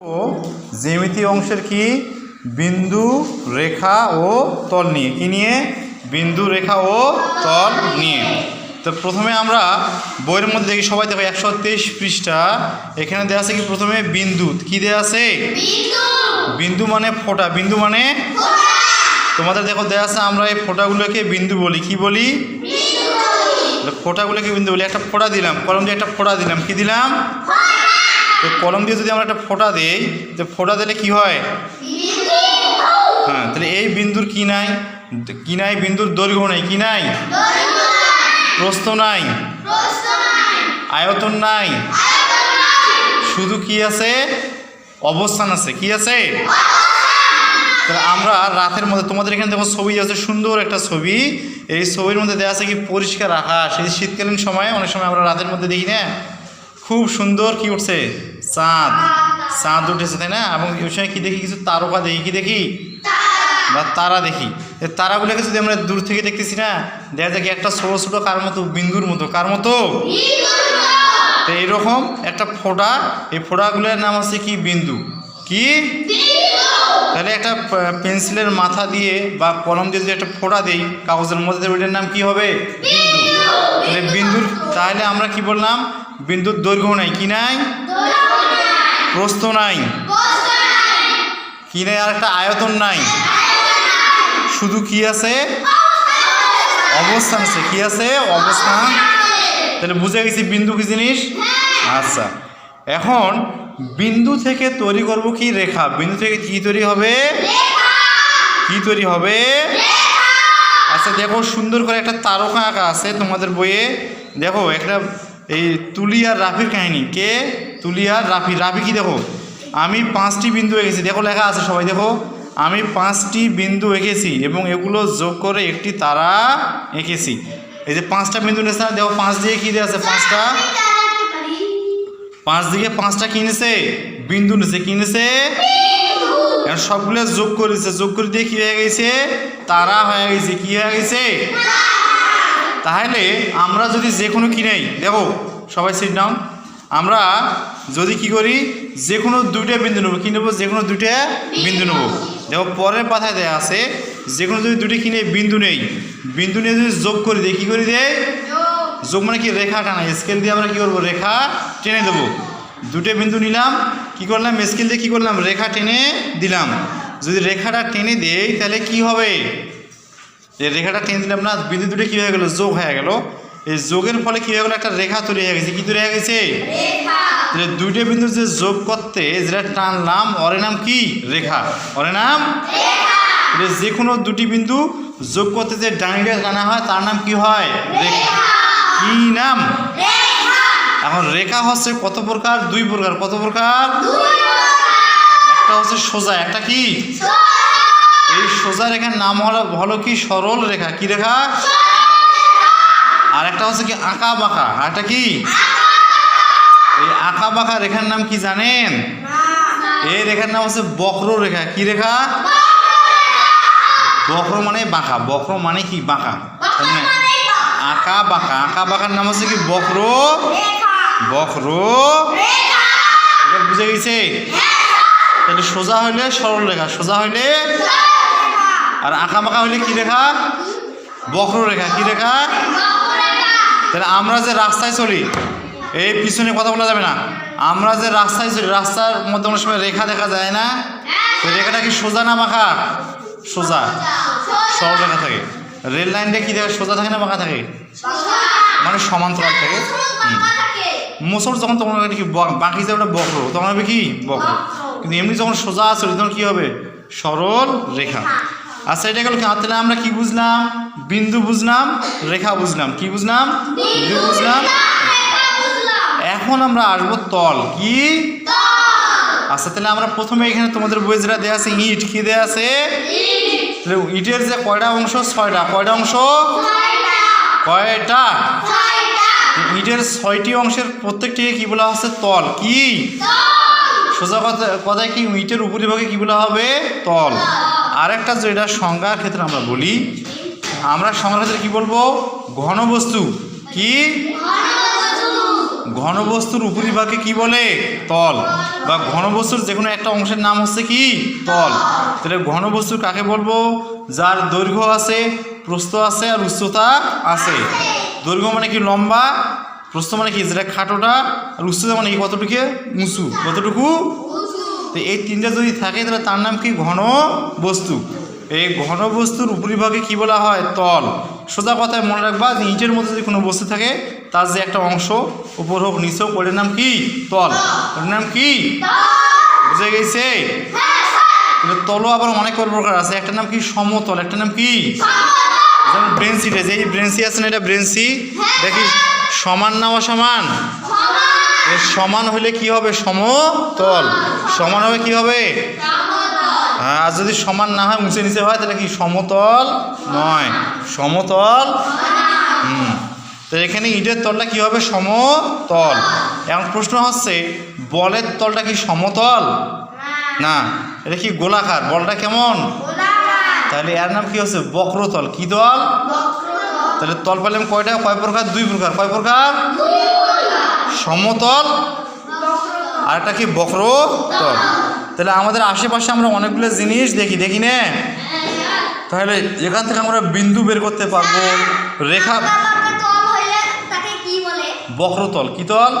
ও জ্যামিতি অংশের কি? বিন্দু রেখা ও তল নিয়ে। কি নিয়ে? বিন্দু রেখা ও তল নিয়ে। তো প্রথমে আমরা বইয়ের মধ্যে দেখি সবাই দেখো একশো তেইশ পৃষ্ঠা। এখানে দেওয়া আছে কি? প্রথমে বিন্দু। কি দেওয়া আছে? বিন্দু। মানে ফোঁটা। বিন্দু মানে তোমাদের দেখো দেওয়া আছে আমরা এই ফোঁটাগুলোকে বিন্দু বলি। কি বলি? ফোঁটাগুলোকে বিন্দু বলি। একটা ফোঁটা দিলাম কলম দিয়ে একটা ফোঁটা দিলাম। কি দিলাম? তো কলম দিয়ে যদি আমরা একটা ফোঁটা দিই, তো ফোঁটা দিলে কি হয়? হ্যাঁ তাহলে এই বিন্দুর কি নাই? কি নাই বিন্দুর দৈর্ঘ্য নাই, কি নাই? প্রস্থ নাই। আয়তন নাই। শুধু কি আছে? অবস্থান আছে। কি আছে? তাহলে আমরা রাতের মধ্যে, তোমাদের এখানে দেখো ছবি আছে, সুন্দর একটা ছবি। এই ছবির মধ্যে দেওয়া আছে কি পরিষ্কার আকাশ। এই শীতকালীন সময়ে অনেক সময় আমরা রাতের মধ্যে দেখি না? খুব সুন্দর কি উঠছে? চাঁদ। চাঁদ উঠেছে, তাই না? এবং ওই সময় কি দেখি? কিছু তারকা দেখি, কি দেখি? বা তারা দেখি। তারাগুলোকে যদি আমরা দূর থেকে দেখতেছি না, দেখা যায় কি একটা ছোটো ছোটো কার মতো, বিন্দুর মতো, কার মতো? তো এইরকম একটা ফোঁটা, এই ফোঁটাগুলোর নাম হচ্ছে কি? বিন্দু। কি? তাহলে একটা পেন্সিলের মাথা দিয়ে বা কলম দিয়ে যদি একটা ফোঁটা দেই, কাগজের মধ্যে ওইটার নাম কি হবে? বিন্দু। তাহলে বিন্দুর, তাহলে আমরা কি বললাম? বিন্দুর দৈর্ঘ্য নাই, কি নাই? প্রস্থ নাই। কি নাই? আর একটা আয়তন নাই। শুধু কি আছে? অবস্থান আছে। কি আছে? অবস্থান। তাহলে বুঝে গেছি বিন্দু কি জিনিস? আচ্ছা। এখন বিন্দু থেকে তৈরি করব কি? রেখা। বিন্দু থেকে কি তৈরি হবে? কি তৈরি হবে? আচ্ছা দেখো সুন্দর করে একটা তারকা আঁকা আছে তোমাদের বইয়ে। দেখো, একটা এই তুলি আর রাফির কাহিনী। কে? তুলি আর রাফি। রাফি কি দেখো? আমি পাঁচটি বিন্দু এঁকেছি। দেখো লেখা আছে সবাই, দেখো। আমি পাঁচটি বিন্দু এঁকেছি এবং এগুলো যোগ করে একটি তারা এঁকেছি। এই যে পাঁচটা বিন্দু নেছে না দেখো পাঁচ দিয়ে কী দেওয়া আছে? পাঁচটা? পাঁচ দিকে পাঁচটা কিনেছে বিন্দু নিছে কিনেছে সবগুলো যোগ করেছে। যোগ করে দিয়ে কি হয়ে গেছে? তারা হয়ে গেছে। কি হয়ে গেছে? তাহলে আমরা যদি যে কোনো কিনেই দেখো সবাই সিট ডাউন আমরা যদি কি করি যে কোনো দুইটা বিন্দু নেব। কি নেব? যে কোনো দুইটা বিন্দু নেব। দেখো পরের পাতায় দেয়া আছে যে কোনো যদি দুটো কিনে বিন্দু নেই। বিন্দু নিয়ে যদি যোগ করে দিই, কী করে দেয় যোগ মানে কি? রেখা টানা স্কেল দিয়ে আমরা কী করব? রেখা টেনে দেবো। দুটো বিন্দু নিলাম, কি করলাম? স্কেল দিয়ে কী করলাম? রেখা টেনে দিলাম। যদি রেখাটা টেনে দেই, তাহলে কি হবে? এই রেখাটা টেনে দিলাম না বিন্দু দুটো কী হয়ে গেলো? যোগ হয়ে গেল। এই যোগের ফলে কী হয়ে গেলো? একটা রেখা তৈরি হয়ে গেছে। কী তৈরি হয়ে গেছে? তাহলে দুইটা বিন্দু যে যোগ করতে যেটা টানলাম অরে নাম কি? রেখা। অরে নাম? তাহলে যে কোনো দুটি বিন্দু যোগ করতে যে ডানিটা টানা হয় তার নাম কি হয়? রেখা। কি নাম? এখন রেখা হচ্ছে কত প্রকার? দুই প্রকার। কত প্রকার? একটা হচ্ছে সোজা একটা কি? এই সোজা রেখার নাম হলো হলো কি? সরল রেখা। কি রেখা? আর একটা হচ্ছে কি আঁকা বাঁকা। আর একটা কি? এই আঁকা বাঁকা রেখার নাম কি জানেন? এই রেখার নাম হচ্ছে বক্র রেখা। কি রেখা? বক্র মানে বাঁকা। বক্র মানে কি? বাঁকা। আঁকা বাঁকা। আঁকা বাঁকার নাম হচ্ছে কি বক্র? বক্র। বুঝে গেছে? তাহলে সোজা হইলে সরল রেখা। সোজা হইলে আর আঁকা বাঁকা হইলে কি রেখা বক্র রেখা কি রেখা তাহলে আমরা যে রাস্তায় চলি, এই পিছনে কথা বলা যাবে না। আমরা যে রাস্তায় চলি, রাস্তার মধ্যে অনেক সময় রেখা দেখা যায় না? রেখাটা কি সোজা না মাখা? সোজা। সরল রেখা থাকে। রেল লাইনটা কি থাকে? সোজা থাকে না মাখা থাকে? মানে সমান্তরাল থাকে। মোসর যখন তখন কি বাকি যে ওটা বক্র, তখন হবে কি? বক্র। কিন্তু এমনি যখন সোজা আসলে তখন কি হবে? সরল রেখা। আচ্ছা এটা গেল তাহলে আমরা কি বুঝলাম? বিন্দু বুঝলাম রেখা বুঝলাম। কি বুঝলাম? বিন্দু বুঝলাম। এখন আমরা আসব তল। কি? আচ্ছা তাহলে আমরা প্রথমে এখানে তোমাদের বই যেটা দেওয়া আছে ইট কি দেওয়া আছে? তাহলে ইটের যে কয়টা অংশ? ছয়টা। কয়টা অংশ? কয়টা? ইটের ছয়টি অংশের প্রত্যেকটিকে কি বলা হচ্ছে? তল। কি? সোজা কথা কথায় কি ইটের উপরিভাগে কি বলা হবে? তল। আরেকটা যেটা সংজ্ঞার ক্ষেত্রে আমরা বলি, আমরা সংজ্ঞার ক্ষেত্রে কী বলব? ঘনবস্তু। কি? ঘনবস্তুর উপরিভাগে কি বলে? তল। বা ঘনবস্তুর যে কোনো একটা অংশের নাম হচ্ছে কি? তল। তাহলে ঘনবস্তু কাকে বলব? যার দৈর্ঘ্য আছে, প্রস্থ আছে আর উচ্চতা আছে। দৈর্ঘ্য মানে কি লম্বা? প্রস্থ মানে কি? যেটা খাটোটা। আর উচ্চতা মানে কি? কতটুকু? উঁচু। কতটুকু? তো এই তিনটা যদি থাকে তাহলে তার নাম কি? ঘন বস্তু। এই ঘন বস্তুর উপরিভাগে কি বলা হয়? তল। সোজা কথায় মনে রাখবা যে ইটের মধ্যে যদি কোনো বস্তু থাকে তার যে একটা অংশ উপর হোক নিচে হোক ওটার নাম কি? তল। ওটার নাম কি? বুঝে গেছে? তলও আবার অনেক প্রকার আছে। একটা নাম কি? সমতল। একটা নাম কি? যেমন ব্রেনসিটা যে এই ব্রেনসি আছে না এটা ব্রেনসি দেখি সমান না অসমান? সমান হলে কি হবে? সমতল। সমান হবে কি হবে? হ্যাঁ আর যদি সমান না হয়, উঁচে নিচে হয়, তাহলে কি? সমতল নয়। সমতল হুম। তো এখানে ইটের তলটা কি হবে? সমতল। এখন প্রশ্ন হচ্ছে, বলের তলটা কি সমতল? না। এটা কি গোলাকার? বলটা কেমন? তাহলে এর নাম কি হচ্ছে? বক্রতল। কি দল তাহলে তল পেলাম কয়টা? কয় প্রকার? দুই প্রকার। কয় প্রকার? সমতল। আর একটা কি বক্র? তাহলে আমাদের আশেপাশে আমরা অনেকগুলো জিনিস দেখি দেখি না। তাহলে এখান থেকে আমরা বিন্দু বের করতে পারব। রেখা বক্রতল কি তল।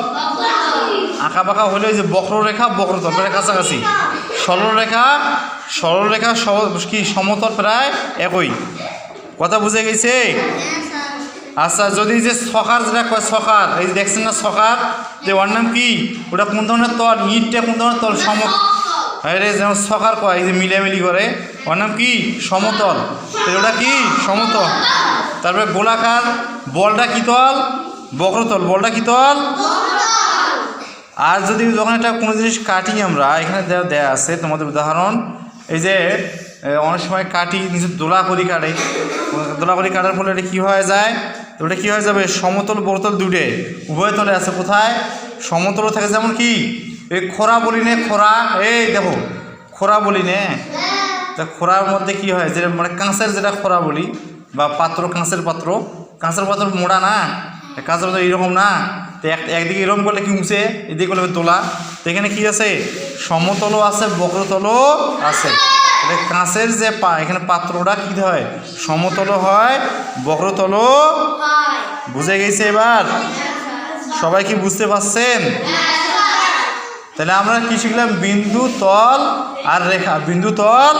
আঁকা বাঁকা হলে ওই যে বক্ররেখা বক্রতল প্রায় কাছাকাছি। সরলরেখা সরলরেখা কি সমতল প্রায় একই। কথা বুঝে গেছে? আচ্ছা যদি যে সকার যেটা কয় সকার এই যে দেখছেন না সকার যে ওর নাম কি? ওটা কোন ধরনের তল? ইটটা কোন ধরনের তল? সম আরে যেমন সকার কয় এই যে মিলামিলি করে। ওর নাম কি? সমতল। তো ওটা কি? সমতল। তারপরে গোলাকার বলটা কি তল? বক্রতল। বলটা কি তল? আর যদি যখন একটা কোনো জিনিস কাটি আমরা এখানে দেওয়া দেয়া আছে তোমাদের উদাহরণ এই যে অনেক সময় কাটি নিজের দোলা করি কাটে। দোলা করি কাটার ফলে এটা কী হয়ে যায়? তো ওটা কী হয়ে যাবে? সমতল বরতল দুটে উভয় তলে আছে কোথায়? সমতল থাকে যেমন কি? এই খোরা বলি নে খোরা এই দেখো খোরা বলি নে তা খোরার মধ্যে কি হয়? যেটা মানে কাঁচের যেটা খোরা বলি, বা পাত্র, কাঁচের পাত্র। কাঁচের পাত্র মোড়া না? কাঁচের পাত্র এইরকম না? তো এক, একদিকে এরকম করলে কি উঁচে এদিকে করলে তোলা তো এখানে কি আছে? সমতলও আছে, বক্রতলও আছে। কাঁচের যে পা এখানে পাত্রটা কী হয়? সমতল হয় বক্রতল বুঝে গেছে এবার? সবাই কি বুঝতে পারছেন? তাহলে আমরা কি শিখলাম? বিন্দু তল আর রেখা। বিন্দু তল